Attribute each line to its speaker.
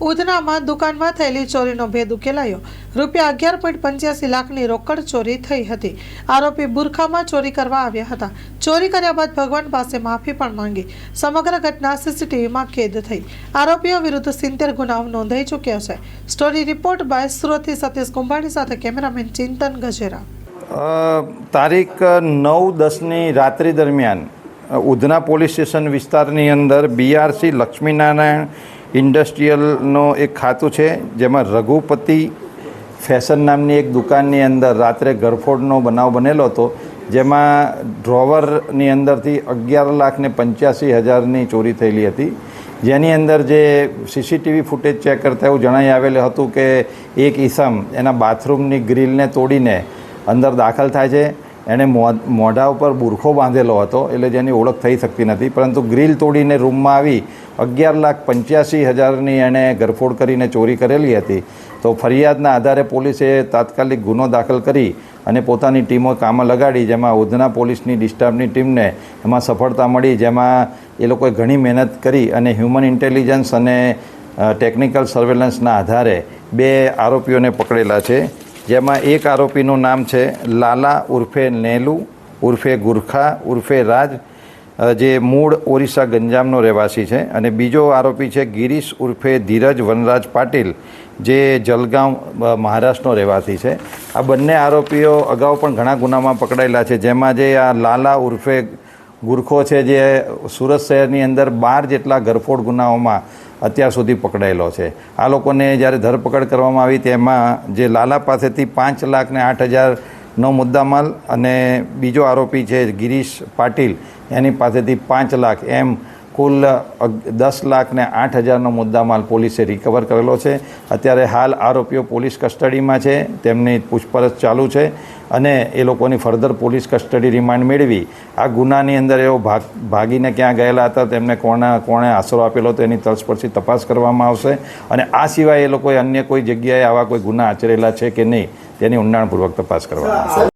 Speaker 1: ઉધનામાં દુકાનમાં થયેલી ચોરીનો ભેદ ઉકેલાયો. રૂપિયા અગિયાર પોઈન્ટ પંચ્યાસી લાખની રોકડ ચોરી થઈ હતી. આરોપી બુરખામાં ચોરી કરવા આવ્યા હતા. ચોરી કર્યા બાદ ભગવાન પાસે માફી પણ માંગી. સમગ્ર ઘટના સીસીટીવીમાં કેદ થઈ. આરોપીઓ વિરુદ્ધ સિત્તેર ગુનાઓ નોંધાઈ ચૂક્યા છે. સ્ટોરી રિપોર્ટ બાય સુરતથી સતીશ કુંભાણી સાથે કેમેરામેન ચિંતન ગજેરા.
Speaker 2: તારીખ નવ દસની રાત્રિ દરમિયાન ઉધના પોલીસ સ્ટેશન વિસ્તારની અંદર બીઆરસી લક્ષ્મીનારાયણ ઇન્ડસ્ટ્રીયલનો એક ખાતું છે, જેમાં રઘુપતિ ફેશન નામની એક દુકાનની અંદર રાત્રે ગરફોડનો બનાવ બનેલો હતો, જેમાં ડ્રોવરની અંદરથી અગિયાર લાખ ને પંચ્યાસી હજારની ચોરી થયેલી હતી. જેની અંદર જે સીસીટીવી ફૂટેજ ચેક કરતા એવું જણાઈ આવેલું હતું કે એક ઈસમ એના બાથરૂમની ગ્રીલને તોડીને અંદર દાખલ થાય છે. એણે મોઢા ઉપર બુરખો બાંધેલો હતો, એટલે જેની ઓળખ થઈ શકતી નથી. પરંતુ ગ્રીલ તોડીને રૂમમાં આવી અગિયાર લાખ પંચ્યાસી હજારની એણે ગરફોડ કરીને ચોરી કરેલી હતી. તો ફરિયાદના આધારે પોલીસે તાત્કાલિક ગુનો દાખલ કરી અને પોતાની ટીમો કામમાં લગાડી, જેમાં ઉધના પોલીસની ડિસ્ટર્બની ટીમને એમાં સફળતા મળી, જેમાં એ લોકોએ ઘણી મહેનત કરી અને હ્યુમન ઇન્ટેલિજન્સ અને ટેકનિકલ સર્વેલન્સના આધારે બે આરોપીઓને પકડેલા છે. જેમાં એક આરોપીનું નામ છે લાલા ઉર્ફે નેલુ, ઉર્ફે ગુરખા, ઉર્ફે રાજ જે મૂળ ઓરિસ્સા ગંજામનો રહેવાસી છે. અને બીજો આરોપી છે ગિરીશ ઉર્ફે ધીરજ વનરાજ પાટીલ, જે જલગાંવ મહારાષ્ટ્રનો રહેવાસી છે. આ બંને આરોપીઓ અગાઉ પણ ઘણા ગુનામાં પકડાયેલા છે, જેમાં જે આ લાલા ઉર્ફે ગુરખો છે, જે સુરત શહેરની અંદર બાર જેટલા ગરફોડ ગુનાઓમાં અત્યાર સુધી પકડાયેલો છે. આ લોકોને જ્યારે ધરપકડ કરવામાં આવી, તેમાં જે લાલા પાસેથી પાંચ લાખ ને આઠ હજારનો મુદ્દામાલ અને બીજો આરોપી છે ગિરીશ પાટીલ, એની પાસેથી પાંચ લાખ એમ કુલ દસ લાખને આઠ હજારનો મુદ્દામાલ પોલીસે રિકવર કરેલો છે. અત્યારે હાલ આરોપીઓ પોલીસ કસ્ટડીમાં છે, તેમની પૂછપરછ ચાલુ છે અને એ લોકોની ફર્ધર પોલીસ કસ્ટડી રિમાન્ડ મેળવી. આ ગુનાની અંદર એઓ ભાગ, ભાગીને ક્યાં ગયેલા હતા, તેમને કોણે કોણે આશરો આપેલો હતો એની તલસ્પર્શી તપાસ કરવામાં આવશે. અને આ સિવાય એ લોકોએ અન્ય કોઈ જગ્યાએ આવા કોઈ ગુના આચરેલા છે કે નહીં, તેની ઊંડાણપૂર્વક તપાસ કરવામાં આવશે.